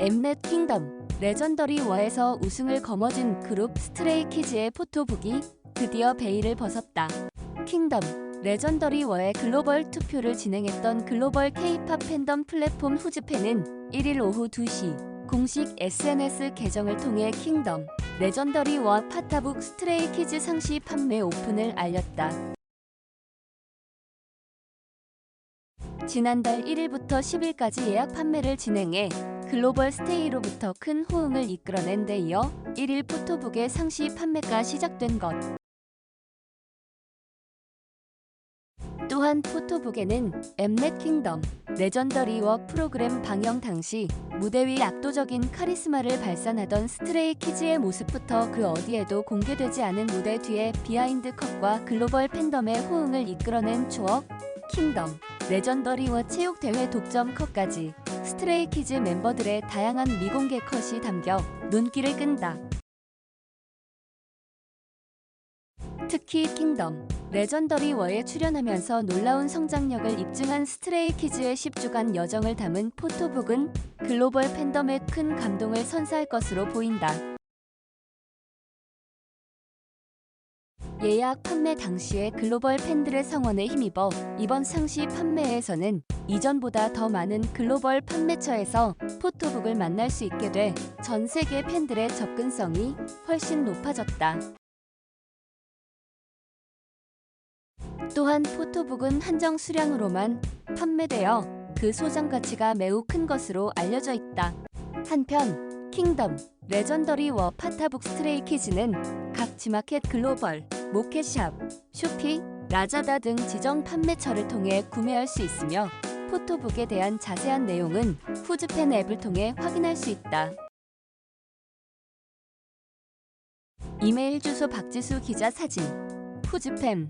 엠넷 킹덤 레전더리 워에서 우승을 거머쥔 그룹 스트레이키즈의 포토북이 드디어 베일을 벗었다. 킹덤 레전더리 워의 글로벌 투표를 진행했던 글로벌 K-팝 팬덤 플랫폼 후즈팬은 1일 오후 2시 공식 SNS 계정을 통해 킹덤 레전더리 워 파타북 스트레이키즈 상시 판매 오픈을 알렸다. 지난달 1일부터 10일까지 예약 판매를 진행해 글로벌 스테이로부터 큰 호응을 이끌어낸 데 이어 1일 포토북의 상시 판매가 시작된 것. 또한 포토북에는 엠넷 킹덤 레전더리 워 프로그램 방영 당시 무대 위 압도적인 카리스마를 발산하던 스트레이 키즈의 모습부터 그 어디에도 공개되지 않은 무대 뒤의 비하인드 컷과 글로벌 팬덤의 호응을 이끌어낸 추억 킹덤 레전더리 워 체육대회 독점 컷까지 스트레이 키즈 멤버들의 다양한 미공개 컷이 담겨 눈길을 끈다. 특히 킹덤, 레전더리 워에 출연하면서 놀라운 성장력을 입증한 스트레이 키즈의 10주간 여정을 담은 포토북은 글로벌 팬덤에 큰 감동을 선사할 것으로 보인다. 예약 판매 당시에 글로벌 팬들의 성원에 힘입어 이번 상시 판매에서는 이전보다 더 많은 글로벌 판매처에서 포토북을 만날 수 있게 돼 전 세계 팬들의 접근성이 훨씬 높아졌다. 또한 포토북은 한정 수량으로만 판매되어 그 소장 가치가 매우 큰 것으로 알려져 있다. 한편 킹덤, 레전더리 워 파타북 스트레이 키즈는 각 지마켓 글로벌, 모켓샵, 쇼피, 라자다 등 지정 판매처를 통해 구매할 수 있으며 포토북에 대한 자세한 내용은 후즈팬 앱을 통해 확인할 수 있다. 이메일 주소 박지수 기자 사진 후즈팬